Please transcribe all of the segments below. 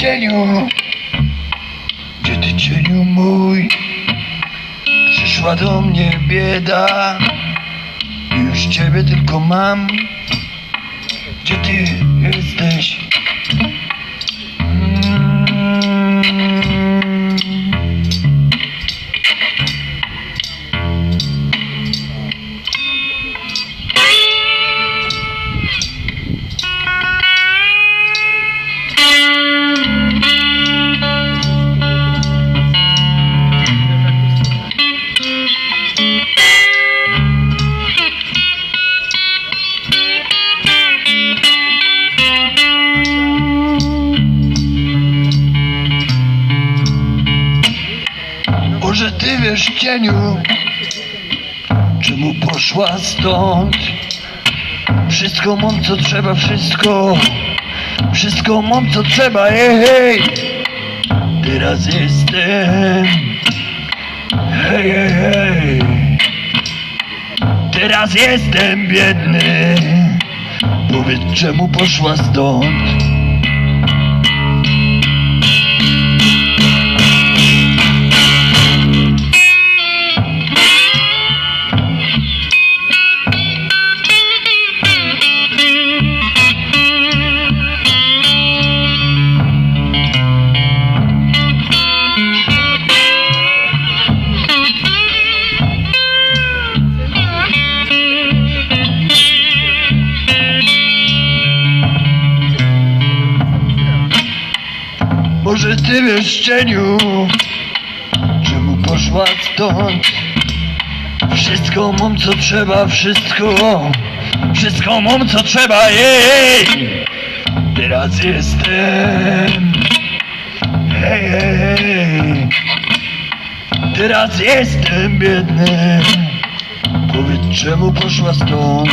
cieniu? Gdzie ty cieniu mój? Przyszła do mnie bieda Już ciebie tylko mam Gdzie ty jesteś? Może ty wiesz cieniu Czemu poszła stąd? Wszystko mam co trzeba, wszystko. Wszystko mam co trzeba, hej, hej. Teraz jestem. Hej, hej, hej. Teraz jestem biedny. Powiedz czemu poszła stąd Może ty wiesz cieniu Czemu poszła stąd Wszystko mam co trzeba, wszystko Wszystko mam co trzeba, jej! Teraz jestem. Hej, hej, Teraz jestem biedny. Powiedz czemu poszła stąd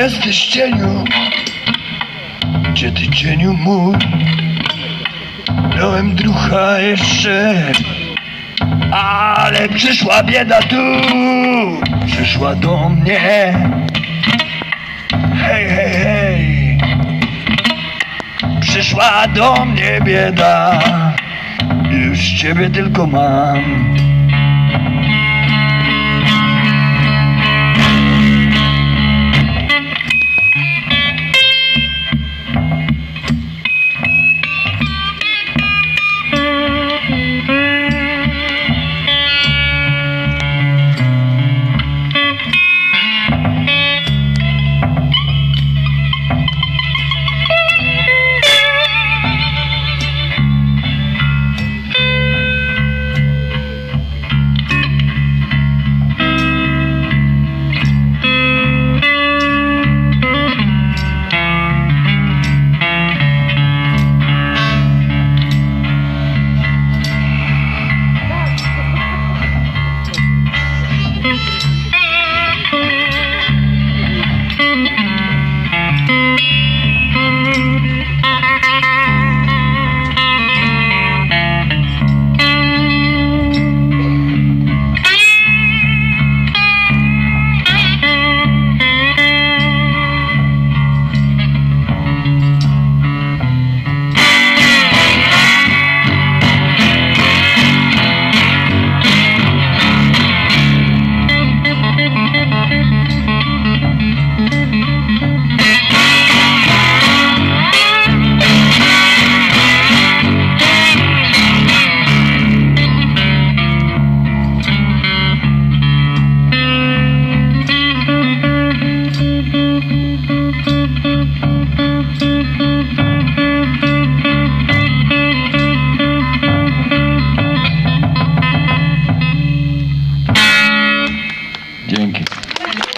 jesteś cieniu? Gdzie ty cieniu mój? Miałem drucha jeszcze. Ale przyszła bieda tu. Przyszła do mnie. Hej, hej, hej. Przyszła do mnie bieda. Już ciebie tylko mam